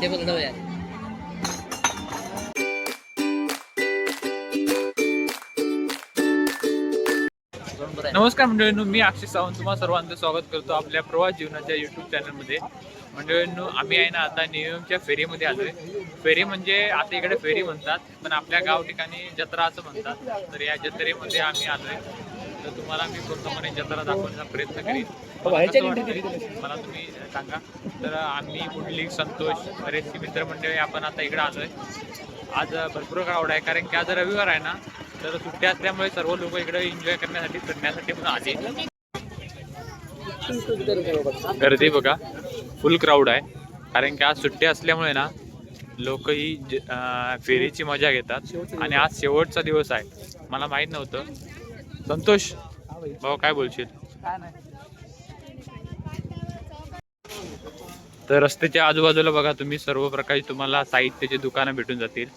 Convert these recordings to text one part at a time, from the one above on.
ते यार. नमस्कार मंडळींनो मी अक्षय सावंत तुम्हाला सर्वांचं स्वागत करतो आपल्या प्रवास जीवनाच्या युट्यूब चॅनलमध्ये मंडळींनो आम्ही आहे ना आता नियमच्या फेरीमध्ये आलो आहे फेरी म्हणजे आता इकडे फेरी म्हणतात पण आपल्या गाव ठिकाणी जत्रा असं म्हणतात. तर या जत्रेमध्ये आम्ही आलो आहे तर तुम्हाला मी पूर्णपणे जत्रा दाखवण्याचा प्रयत्न करीन. मला कसं वाटतंय? मला तुम्ही सांगा. तर आम्ही कुठली संतोष बरेचशी मित्रमंडळी आपण आता इकडे आलोय. आज भरपूर क्राऊड आहे कारण की आज रविवार आहे ना तर सुट्ट्या असल्यामुळे सर्व लोक इकडे एन्जॉय करण्यासाठी फिरण्यासाठी पण आले गर्दी बघा फुल क्राऊड आहे. कारण की आज सुट्टी असल्यामुळे ना लोक ही फेरीची मजा घेतात. आणि आज शेवटचा दिवस आहे. मला माहीत नव्हतं संतोष भाऊ काय बोलशील? तर रस्त्याच्या आजूबाजूला बघा तुम्ही सर्व प्रकारची तुम्हाला साहित्याची दुकानं भेटून जातील.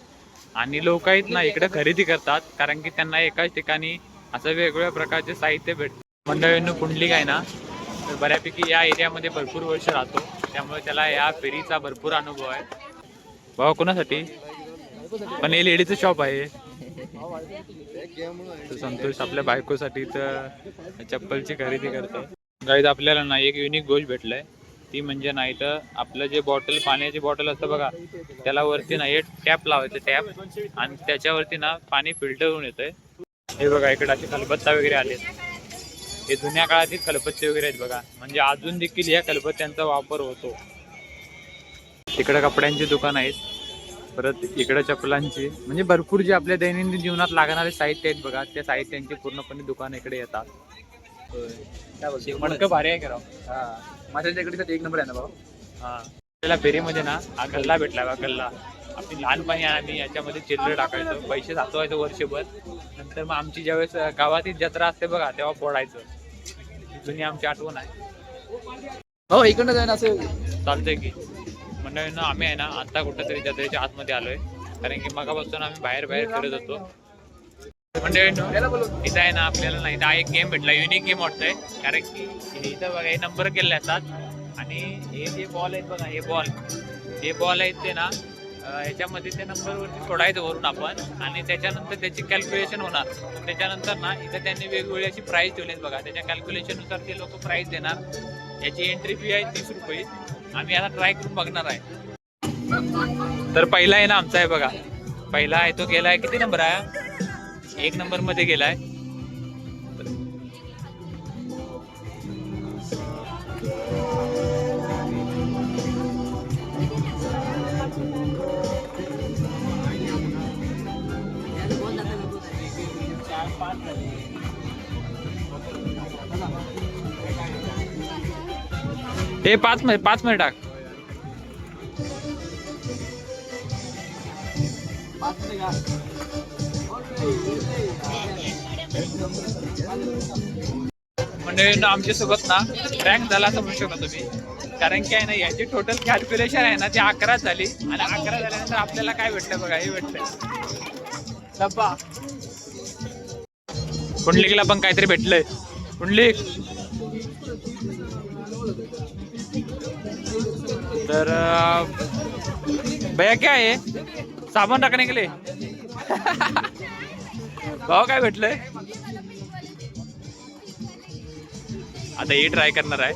आणि लोक आहेत ना इकडे खरेदी करतात कारण की त्यांना एकाच ठिकाणी असं वेगवेगळ्या प्रकारचे साहित्य भेटतं मंडळींनो पुंडलिक आहे ना तर बऱ्यापैकी या एरियामध्ये भरपूर वर्ष राहतो. त्यामुळे त्याला या फेरीचा भरपूर अनुभव आहे. भावा कोणासाठी? पण हे लेडीचं शॉप आहे. तर संतोष आपल्या बायकोसाठी तर चप्पलची खरेदी करतो गाईत आपल्याला ना एक युनिक गोष्ट भेटलाय. ती म्हणजे नाही तर आपलं जे बॉटल पाण्याची बॉटल असतं बघा त्याला वरती ना एक टॅप लावायचं टॅप आणि त्याच्यावरती ना पाणी फिल्टर होऊन येतंय. हे बघा इकडे असे कलपत्ता वगैरे आले हे जुन्या काळातील कलपत्ते वगैरे आहेत बघा. म्हणजे अजून देखील या कलपत्त्यांचा वापर होतो. तिकडे कपड्यांची दुकान आहेत. परत इकडे चपलांची म्हणजे भरपूर जे आपल्या दैनंदिन जीवनात लागणारे साहित्य आहेत बघा त्या साहित्यांची पूर्णपणे दुकान इकडे येतात. मडकं भारी आहे करा माझ्या इकडे एक नंबर आहे ना भाऊ? हा. त्याला फेरीमध्ये ना हा गल्ला भेटला बा गल्ला. आपली लहानपणी आम्ही याच्यामध्ये चिल्लर टाकायचो. पैसे साचवायचो वर्षभर. नंतर मग आमची ज्यावेळेस गावातील जत्रा असते बघा तेव्हा फोडायचं. जुनी आमची आठवण आहे. हो इकडनं जाईन असं. चालतंय की. मंडळीनं आम्ही आहे ना आता कुठेतरी जत्रेच्या आतमध्ये आलोय. कारण की मगापासून आम्ही बाहेर बाहेर फिरत होतो. मंडळींनो इथं आहे ना आपल्याला नाही हा एक गेम भेटला युनिक गेम वाटतोय. कारण की इथं बघा हे नंबर केले असतात. आणि हे जे बॉल आहेत बघा हे बॉल हे बॉल आहेत ते ना ह्याच्यामध्ये ते नंबरवरती सोडायचं वरून आपण. आणि त्याच्यानंतर त्याची कॅल्क्युलेशन होणार. त्याच्यानंतर ना इथं त्यांनी वेगवेगळी अशी प्राईज ठेवली बघा. त्याच्या कॅल्क्युलेशननुसार ते लोक प्राईज देणार. याची एंट्री फी आहे तीस रुपये. आम्ही याला ट्राय करून बघणार आहे. तर पहिला आहे ना आमचा आहे बघा. पहिला आहे तो गेलाय किती नंबर आहे? एक नंबरमध्ये गेलाय. हे पाच मिनिट पाच मिनिट टाक. म्हणजे आमच्यासोबत ना रँक झाला असं म्हणू शकता तुम्ही. कारण की आहे ना याची टोटल कॅल्क्युलेशन आहे ना ती अकरा झाली. आणि अकरा झाल्यानंतर आपल्याला काय भेटलं बघा हे भेटलंय डब्बा. पुंडलिकला पण काहीतरी भेटलंय. पुंडलिक. तर भैया क्या आहे साबण टाकणे गेले भाऊ काय भेटलंय? आता हे ट्राय करणार आहे.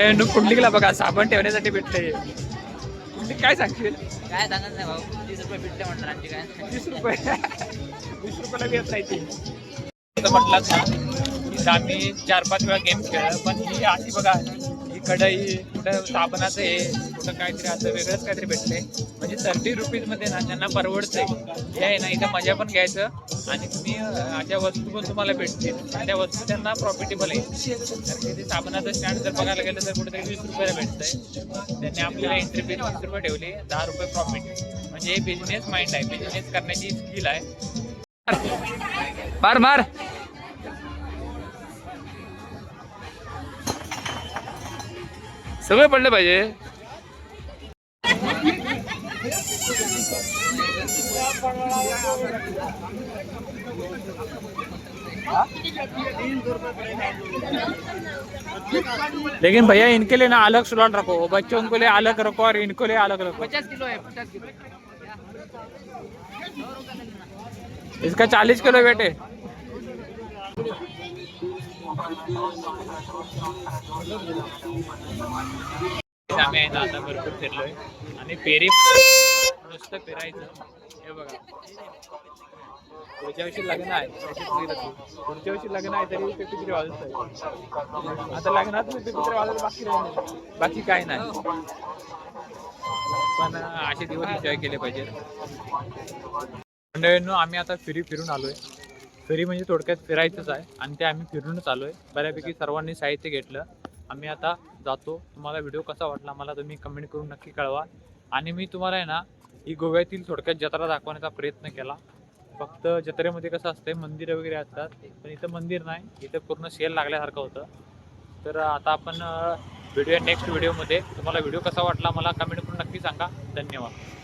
ए, नु कुंडलीला बघा साबण ठेवण्यासाठी भेटते कुंडली काय सांगशील? काय सांगत नाही भाऊ? तीस रुपये भेटले म्हणणार आमची काय? वीस रुपये. वीस रुपयाला घेत नाही ते. असं म्हटलात ना आम्ही चार पाच वेळा गेम खेळलो पण ही अशी बघा कढई कुठं साबणाचं हे कुठं काहीतरी असं वेगळंच काहीतरी भेटते म्हणजे थर्टी रुपीजमध्ये ना त्यांना परवडतंय हे आहे ना इथं मजा पण घ्यायचं आणि तुम्ही अशा वस्तू पण तुम्हाला भेटतील. त्या वस्तू त्यांना प्रॉफिटेबल आहे. कारण की ते साबणाचं स्टँड जर बघायला गेलं तर कुठेतरी वीस रुपयाला भेटतंय. त्यांनी आपल्याला एंट्री फी वीस रुपये ठेवली दहा रुपये प्रॉफिट म्हणजे हे बिझनेस माइंड आहे. बिझनेस करण्याची स्किल आहे. मार मार. सगळे पडले पाहिजे. लेकिन भैया इनके लिए ना अलग स्लॉट रखो। बच्चों के लिए अलग रखो और इनको लिए अलग रखो। पचास किलो आहे पचास किलो। इसका चालीस किलो वेट है आम्ही आहे आता भरपूर फिरलोय. आणि फेरी नुसतं फिरायचं. हे बघा. पुढच्या वर्षी लग्न आहे. पुढच्या वर्षी लग्न आहे तरी ते पित्री वाजत आता लग्नात पित्री वाजत बाकी राहिलं बाकी काय नाही. पण असे दिवस एन्जॉय केले पाहिजे मंडळींनो आम्ही आता फिरी फिरून आलोय. फेरी म्हणजे थोडक्यात फिरायचंच आहे. आणि ते आम्ही फिरूनच आलो आहे बऱ्यापैकी सर्वांनी साहित्य घेतलं. आम्ही आता जातो. तुम्हाला व्हिडिओ कसा वाटला मला तुम्ही कमेंट करून नक्की कळवा. आणि मी तुम्हाला आहे ना ही गोव्यातील थोडक्यात जत्रा दाखवण्याचा प्रयत्न केला. फक्त जत्रेमध्ये कसं असतंय मंदिरं वगैरे असतात. पण इथं मंदिर नाही. इथं पूर्ण सेल लागल्यासारखं होतं. तर आता आपण व्हिडिओ नेक्स्ट व्हिडिओमध्ये तुम्हाला व्हिडिओ कसा वाटला मला कमेंट करून नक्की सांगा. धन्यवाद.